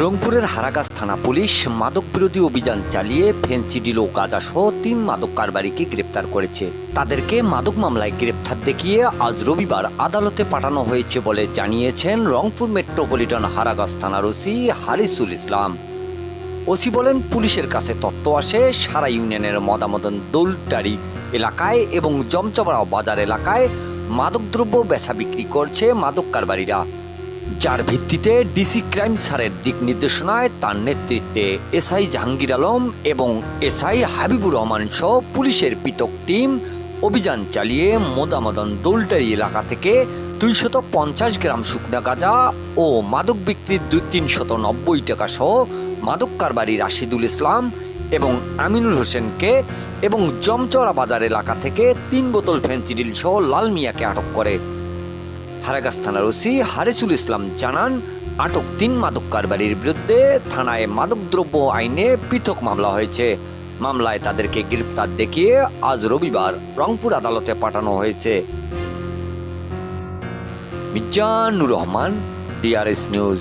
রংপুরের হারাগাছ থানা পুলিশ মাদক বিরোধী অভিযান চালিয়ে ফেন্সিডিল ও গাঁজাসহ তিন মাদক কারবারিকে গ্রেপ্তার করেছে। তাদেরকে মাদক মামলায় গ্রেপ্তার দেখিয়ে আজ রবিবার আদালতে পাঠানো হয়েছে বলে জানিয়েছেন রংপুর মেট্রোপলিটন হারাগাছ থানার ওসি হারিসুল ইসলাম। ওসি বলেন, পুলিশের কাছে তথ্য আসে, সারা ইউনিয়নের মদামদন দোলটারি এলাকায় এবং জমচমড়া বাজার এলাকায় মাদকদ্রব্য বেচা বিক্রি করছে মাদক কারবারিরা। যার ভিত্তিতে ডিসি ক্রাইম স্যারের দিক নির্দেশনায় তার নেতৃত্বে এসআই জাহাঙ্গীর আলম এবং এসআই হাবিবুর রহমান সহ পুলিশের পৃথক টিম অভিযান চালিয়ে মোদামদন দোলটারি এলাকা থেকে দুইশত পঞ্চাশ গ্রাম শুকনা গাঁজা ও মাদক বিক্রির দুই তিনশত নব্বই টাকা সহ মাদক কারবারি রাশিদুল ইসলাম এবং আমিনুল হোসেনকে এবং জমচরা বাজার এলাকা থেকে তিন বোতল ফেন্সিডিল সহ লাল মিয়াকে আটক করে। হারাগাছ থানার ওসি হারিসুল ইসলাম জানান, আটক তিন মাদক কারবারির বিরুদ্ধে থানায় মাদকদ্রব্য আইনে পৃথক মামলা হয়েছে। মামলায় তাদেরকে গ্রেপ্তার দেখিয়ে আজ রবিবার রংপুর আদালতে পাঠানো হয়েছে। Mizanur Rahman DRS news.